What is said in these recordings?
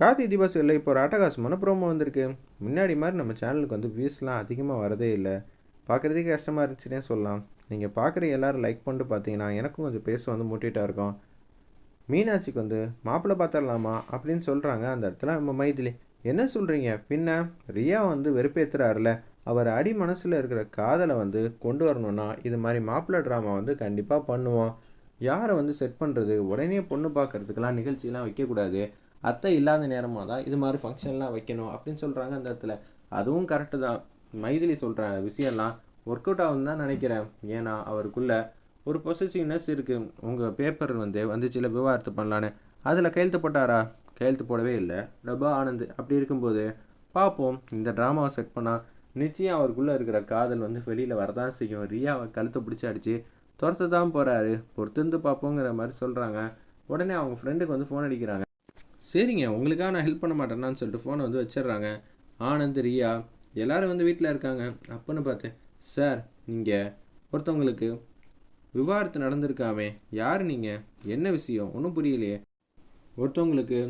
கார்த்தி தீபா இல்லை இப்போ ஒரு அட்டகாசமான ப்ரோமோ வந்திருக்கு. முன்னாடி மாதிரி நம்ம சேனலுக்கு வந்து வியூஸ்லாம் அதிகமாக வரதே இல்லை. பார்க்குறதுக்கே கஷ்டமாக இருந்துச்சுன்னே சொல்லலாம். நீங்கள் பார்க்குற எல்லோரும் லைக் பண்ணிட்டு பார்த்தீங்கன்னா எனக்கும் கொஞ்சம் பேச வந்து மூட்டிகிட்டா இருக்கும். மீனாட்சிக்கு வந்து மாப்பிள்ளை பார்த்துடலாமா? அப்படின்னு சொல்கிறாங்க அந்த இடத்துல நம்ம மைதிலி என்ன சொல்கிறீங்க பின்ன? ரியா வந்து வெறுப்பேற்றுறாருல அவர் அடி மனசில் இருக்கிற காதலை வந்து கொண்டு வரணும்னா இது மாதிரி மாப்பிள்ளை ட்ராமா வந்து கண்டிப்பாக பண்ணுவோம். யாரை வந்து செட் பண்ணுறது உடனே பொண்ணு பார்க்குறதுக்கெலாம் நிகழ்ச்சியெலாம் வைக்கக்கூடாது. அத்தை இல்லாத நேரமாக தான் இது மாதிரி ஃபங்க்ஷன்லாம் வைக்கணும் அப்படின்னு சொல்கிறாங்க அந்த இடத்துல. அதுவும் கரெக்டு தான். மைதிலி சொல்கிற விஷயம்லாம் ஒர்க் அவுட் ஆகும் தான் நினைக்கிறேன். ஏன்னா அவருக்குள்ளே ஒரு பொசிசிவ்னஸ் இருக்குது உங்கள் பேப்பர் வந்து வந்துச்சுல விவாகரத்து பண்ணலான்னு. அதில் கையெழுத்து போட்டாரா? கையெழுத்து போடவே இல்லை. டபா ஆனந்த் அப்படி இருக்கும்போது பார்ப்போம் இந்த ட்ராமாவை செட் பண்ணால் நிச்சயம் அவருக்குள்ளே இருக்கிற காதல் வந்து வெளியில் வரதான் செய்யும். ரியாவை கழுத்தை பிடிச்சி அடித்து துரத்து தான் போகிறாரு பொறுத்திருந்து பார்ப்போங்கிற மாதிரி சொல்கிறாங்க உடனே அவங்க ஃப்ரெண்டுக்கு வந்து ஃபோன் அடிக்கிறாங்க. சரிங்க உங்களுக்காக நான் ஹெல்ப் பண்ண மாட்டேன்னான்னு சொல்லிட்டு ஃபோனை வந்து வச்சிடுறாங்க. ஆனந்த் ரியா எல்லோரும் வந்து வீட்டில் இருக்காங்க. அப்போன்னு பார்த்து சார் நீங்கள் ஒருத்தவங்களுக்கு விவாகரத்து நடந்திருக்காமே யார் நீங்கள் என்ன விஷயம்? ஒன்றும் புரியலையே. ஒருத்தவங்களுக்கு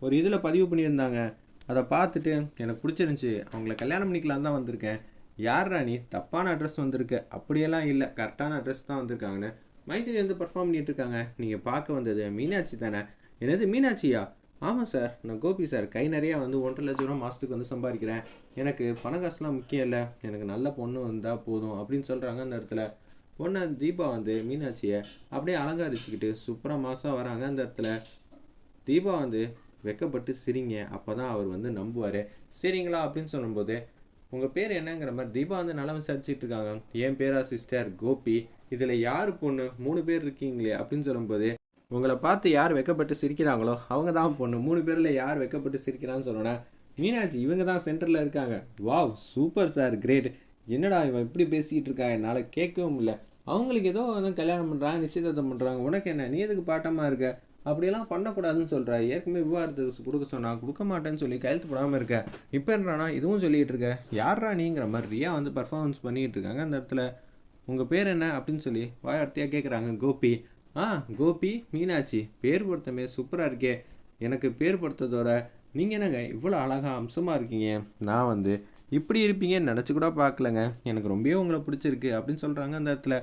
ஒரு இதில் பதிவு பண்ணியிருந்தாங்க. அதை பார்த்துட்டு எனக்கு பிடிச்சிருந்துச்சி. அவங்கள கல்யாணம் பண்ணிக்கலாம் தான் வந்திருக்கேன். யார் ராணி தப்பான அட்ரஸ் வந்திருக்கு. அப்படியெல்லாம் இல்லை. கரெக்டான அட்ரஸ் தான் வந்திருக்காங்கன்னு. மைத்திரி வந்து பர்ஃபார்ம் பண்ணிட்டு இருக்காங்க. நீங்கள் பார்க்க வந்தது மீனாட்சி தானே? என்னது மீனாட்சியா? ஆமாம் சார் நான் கோபி சார் கை நிறையா வந்து ஒன்றரை லட்ச ரூபா மாதத்துக்கு வந்து சம்பாதிக்கிறேன். எனக்கு பண காசுலாம் முக்கியம் இல்லை. எனக்கு நல்ல பொண்ணு வந்தால் போதும் அப்படின்னு சொல்கிறாங்க அந்த இடத்துல. பொண்ணு தீபா வந்து மீனாட்சியை அப்படியே அலங்காரிச்சுக்கிட்டு சூப்பராக மாதம் வராங்க அந்த இடத்துல. தீபா வந்து வெக்கப்பட்டு சிரிங்க. அப்போ தான் அவர் வந்து நம்புவார். சரிங்களா? அப்படின்னு சொல்லும்போது உங்கள் பேர் என்னங்கிற மாதிரி தீபா வந்து நல்லா விசாரிச்சுட்டு இருக்காங்க. என் பேரா சிஸ்டர் கோபி. இதில் யார் பொண்ணு? மூணு பேர் இருக்கீங்களே அப்படின்னு சொல்லும்போது உங்களை பார்த்து யார் வெக்கப்பட்டு சிரிக்கிறாங்களோ அவங்க தான் பொண்ணு. மூணு பேரில் யார் வெக்கப்பட்டு சிரிக்கிறான்னு சொல்லணும் மீனாட்சி இவங்க தான் சென்டரில் இருக்காங்க. வாவ் சூப்பர் சார் கிரேட் என்னடா இவன் இப்படி பேசிக்கிட்டு இருக்கா? என்னால் கேட்கவும் இல்லை. அவங்களுக்கு ஏதோ வந்து கல்யாணம் பண்ணுறாங்க நிச்சயதார்த்தம் பண்ணுறாங்க உனக்கு என்ன நீ எதுக்கு பாட்டமாக இருக்க? அப்படியெல்லாம் பண்ணக்கூடாதுன்னு சொல்கிற ஏற்கனவே விவாதத்துக்கு கொடுக்க சொன்னால் கொடுக்க மாட்டேன்னு சொல்லி கையெழுத்து போடாமல் இருக்க. இப்போ என்னன்னா இதுவும் சொல்லிகிட்டு இருக்க? யாரா நீங்கிற மாதிரி ரியா வந்து பர்ஃபார்மன்ஸ் பண்ணிகிட்டு இருக்காங்க அந்த இடத்துல. உங்கள் பேர் என்ன அப்படின்னு சொல்லி வாயார்த்தியாக கேட்குறாங்க கோபி. ஆ கோபி மீனாட்சி பேர் பொருத்தமே சூப்பராக இருக்கே. எனக்கு பேர் பொறுத்ததோட நீங்கள் என்னங்க இவ்வளோ அழகாக அம்சமாக இருக்கீங்க? நான் வந்து இப்படி இருப்பீங்கன்னு நினச்சி கூட பார்க்கலங்க. எனக்கு ரொம்பவே உங்களை பிடிச்சிருக்கு அப்படின்னு சொல்கிறாங்க அந்த இடத்துல.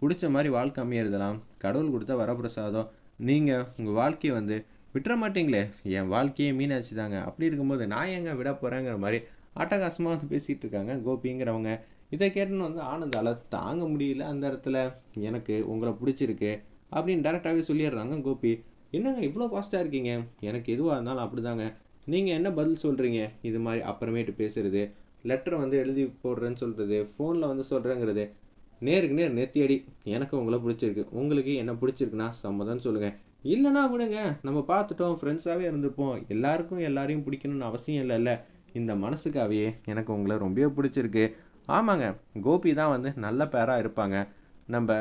பிடிச்ச மாதிரி வாழ்க்கை அமையறதெல்லாம் கடவுள் கொடுத்த வரப்பிரசாதம். நீங்கள் உங்கள் வாழ்க்கையை வந்து விட்டுற மாட்டீங்களே. என் வாழ்க்கையே மீனாட்சி தாங்க அப்படி இருக்கும்போது நான் எங்க விட போகிறேங்கிற மாதிரி அட்டகாசமாக வந்து பேசிகிட்டு இருக்காங்க கோபிங்கிறவங்க. இதை கேட்டுன்னு வந்து ஆனந்தால் தாங்க முடியல அந்த இடத்துல. எனக்கு உங்களை பிடிச்சிருக்கு. அப்படின்னு டேரெக்டாகவே சொல்லிடுறாங்க கோபி. என்னங்க இவ்வளோ ஃபாஸ்ட்டாக இருக்கீங்க? எனக்கு எதுவாக இருந்தாலும் அப்படி தாங்க நீங்கள் என்ன பதில் சொல்கிறீங்க இது மாதிரி அப்புறமேட்டு பேசுகிறது லெட்டரை வந்து எழுதி போடுறேன்னு சொல்கிறது ஃபோனில் வந்து சொல்கிறேங்கிறது நேருக்கு நேர் நெத்தியடி எனக்கு உங்களை பிடிச்சிருக்கு. உங்களுக்கு என்ன பிடிச்சிருக்குன்னா சம்மதம்னு சொல்லுங்கள் இல்லைனா விடுங்க. நம்ம பார்த்துட்டோம். ஃப்ரெண்ட்ஸாகவே இருந்திருப்போம். எல்லாருக்கும் எல்லாரையும் பிடிக்கணும்னு அவசியம் இல்லைல்ல இந்த மனசுக்காகவே எனக்கு உங்களை ரொம்பவே பிடிச்சிருக்கு. ஆமாங்க. கோபி தான் வந்து நல்ல பேராக இருப்பாங்க. நம்ம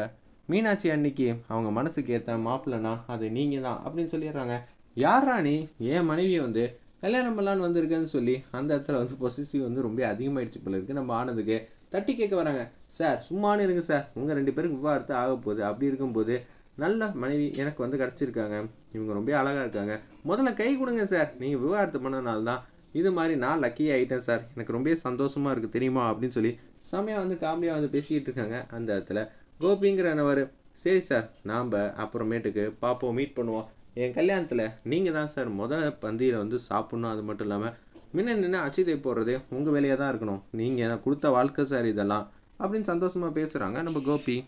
மீனாட்சி அன்னைக்கு அவங்க மனசுக்கு ஏற்ற மாப்பிள்ளனா அது நீங்கள் தான் அப்படின்னு சொல்லிடுறாங்க. யாரா நீ என் மனைவியை வந்து கல்யாணம் பண்ணலான்னு வந்திருக்கேன்னு சொல்லி அந்த இடத்துல வந்து பொசிசிவ் வந்து ரொம்ப அதிகமாகிடுச்சு போல இருக்குது நம்ம ஆனதுக்கு தட்டி கேட்க வராங்க. சார் சும்மானு இருங்க சார். உங்கள் ரெண்டு பேருக்கு விவாகரத்து ஆக போகுது. அப்படி இருக்கும்போது நல்ல மனைவி எனக்கு வந்து கிடச்சிருக்காங்க. இவங்க ரொம்ப அழகாக இருக்காங்க. முதல்ல கை கொடுங்க சார். நீங்கள் விவாகரத்து பண்ணனால தான் இது மாதிரி நான் லக்கி ஆகிட்டேன் சார். எனக்கு ரொம்ப சந்தோஷமாக இருக்குது தெரியுமா? அப்படின்னு சொல்லி செம்மையாக வந்து காமெடியாக வந்து பேசிக்கிட்டு இருக்காங்க அந்த இடத்துல. கோபிங்கிறவர் சரி சார் நாம் அப்புறமேட்டுக்கு பார்ப்போம் மீட் பண்ணுவோம். என் கல்யாணத்தில் நீங்கள் தான் சார் முதல் பந்தியில் வந்து சாப்பிட்ணும். அது மட்டும் இல்லாமல் முன்ன நின்று அச்சிதை போடுறது உங்கள் வேலையாக தான் இருக்கணும். நீங்கள் கொடுத்த வாழ்க்கை சார் இதெல்லாம். அப்படின்னு சந்தோஷமாக பேசுகிறாங்க நம்ம கோபி.